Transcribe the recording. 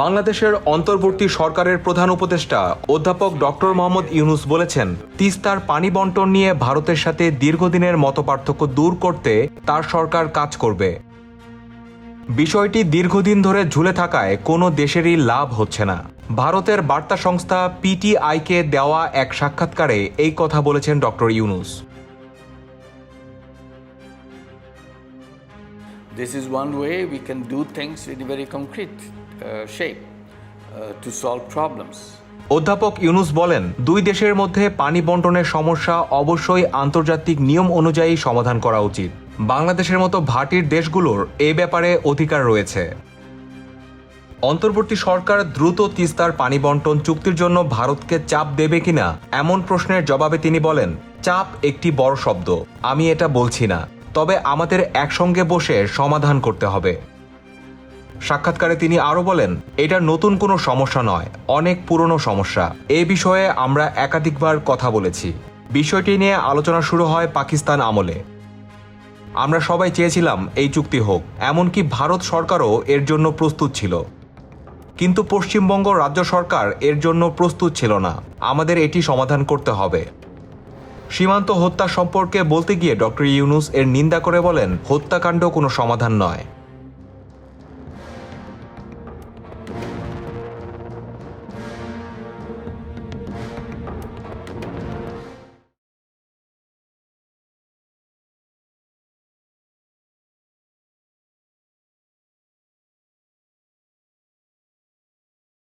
বাংলাদেশের অন্তর্বর্তী সরকারের প্রধান উপদেষ্টা অধ্যাপক ডক্টর মোহাম্মদ ইউনুস বলেছেন, তিস্তার পানি বন্টন নিয়ে ভারতের সাথে দীর্ঘদিনের মতপার্থক্য দূর করতে তার সরকার কাজ করবে। বিষয়টি দীর্ঘদিন ধরে ঝুলে থাকায় কোনো দেশেরই লাভ হচ্ছে না। ভারতের বার্তা সংস্থা পিটিআইকে দেওয়া এক সাক্ষাৎকারে এই কথা বলেছেন doctor Yunus. This is one way we can do things in a very concrete uh, shape uh, to solve problems. অধ্যাপক ইউনুস বলেন দুই দেশের মধ্যে পানি বন্টনের সমস্যা অবশ্যই আন্তর্জাতিক নিয়ম অনুযায়ী সমাধান করা উচিত। বাংলাদেশের মতো ভাটির দেশগুলোর এ ব্যাপারে অধিকার রয়েছে। অন্তর্বর্তী সরকার দ্রুত তিস্তার পানি বন্টন চুক্তির জন্য ভারতকে চাপ দেবে কিনা এমন প্রশ্নের জবাবে তিনি বলেন চাপ একটি বড় শব্দ। আমি এটা বলছি না। তবে আমাদের একসঙ্গে বসে সমাধান করতে হবে। সাক্ষাৎকারে তিনি আরও বলেন, এটা নতুন কোনো সমস্যা নয়, অনেক পুরনো সমস্যা। এ বিষয়ে আমরা একাধিকবার কথা বলেছি। বিষয়টি নিয়ে আলোচনা শুরু হয় পাকিস্তান আমলে। আমরা সবাই চেয়েছিলাম এই চুক্তি হোক, এমনকি ভারত সরকারও এর জন্য প্রস্তুত ছিল। কিন্তু পশ্চিমবঙ্গ রাজ্য সরকার এর জন্য প্রস্তুত ছিল না। আমাদের এটি সমাধান করতে হবে। সীমান্ত হত্যা সম্পর্কে বলতে গিয়ে ডক্টর ইউনুস এর নিন্দা করে বলেন, হত্যাকাণ্ড কোনো সমাধান নয়।